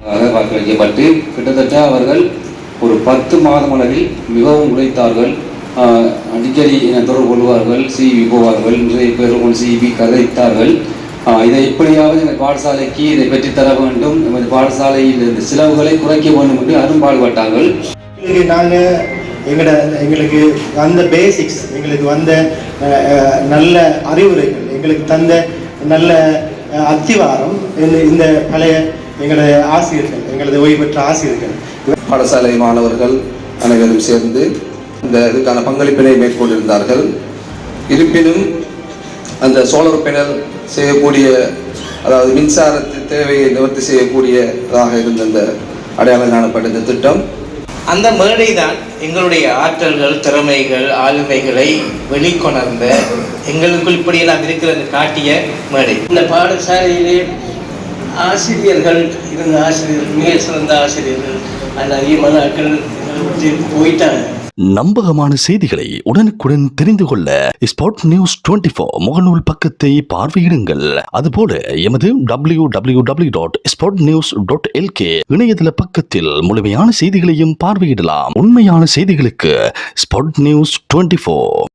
வாக்கு வைக்கப்பட்டு கிட்டத்தட்ட அவர்கள் ஒரு பத்து மாதம் அளவில் மிகவும் உழைத்தார்கள். அடிக்கடி தொடர்பு கொள்வார்கள் சிவி போவார்கள் நிறைய பேர் சிவி கதைத்தார்கள். இதை எப்படியாவது இந்த பாடசாலைக்கு இதை பெற்றுத் தர வேண்டும். எமது பாடசாலையில் இந்த செலவுகளை குறைக்க வேண்டும் என்று அரும்பாடுபட்டார்கள் எங்களுக்கு நாங்கள் எங்களோட எங்களுக்கு வந்த பேசிக்ஸ் எங்களுக்கு வந்த நல்ல அறிவுரைகள் எங்களுக்கு தந்த நல்ல அத்திவாரம் இந்த- இந்த பழைய எங்களோட ஆசிரியர்கள் எங்களது ஓய்வு பெற்ற ஆசிரியர்கள். பாடசாலை மாணவர்கள் அனைவரும் சேர்ந்து இந்த இதுக்கான பங்களிப்பினை மேற்கொண்டிருந்தார்கள். இருப்பினும் அந்த சோலார் பேனல் செய்யக்கூடிய அதாவது மின்சாரத்து தேவையை நிவர்த்தி செய்யக்கூடியதாக இருந்த இந்த அடையாளம் காணப்பட்ட இந்த திட்டம். அந்த மேடை தான் எங்களுடைய ஆற்றல்கள் திறமைகள் ஆளுமைகளை வெளிக்கொணர்ந்த எங்களுக்குள் இப்படியெல்லாம் இருக்கிறது காட்டிய மேடை. இந்த பாடசாலையிலே ஆசிரியர்கள் இருந்த ஆசிரியர்கள் மிக சிறந்த ஆசிரியர்கள் அந்த அதிகமான ஆட்கள் போயிட்டாங்க. நம்பகமான செய்திகளை உடனுக்குடன் தெரிந்து கொள்ள ஸ்பாட் நியூஸ் 24 முகநூல் பக்கத்தை பார்வையிடுங்கள். அதுபோல எமது W W W dot spot news dot LK இணையதள பக்கத்தில் முழுமையான செய்திகளையும் பார்வையிடலாம். உண்மையான செய்திகளுக்கு ஸ்பாட் நியூஸ் 24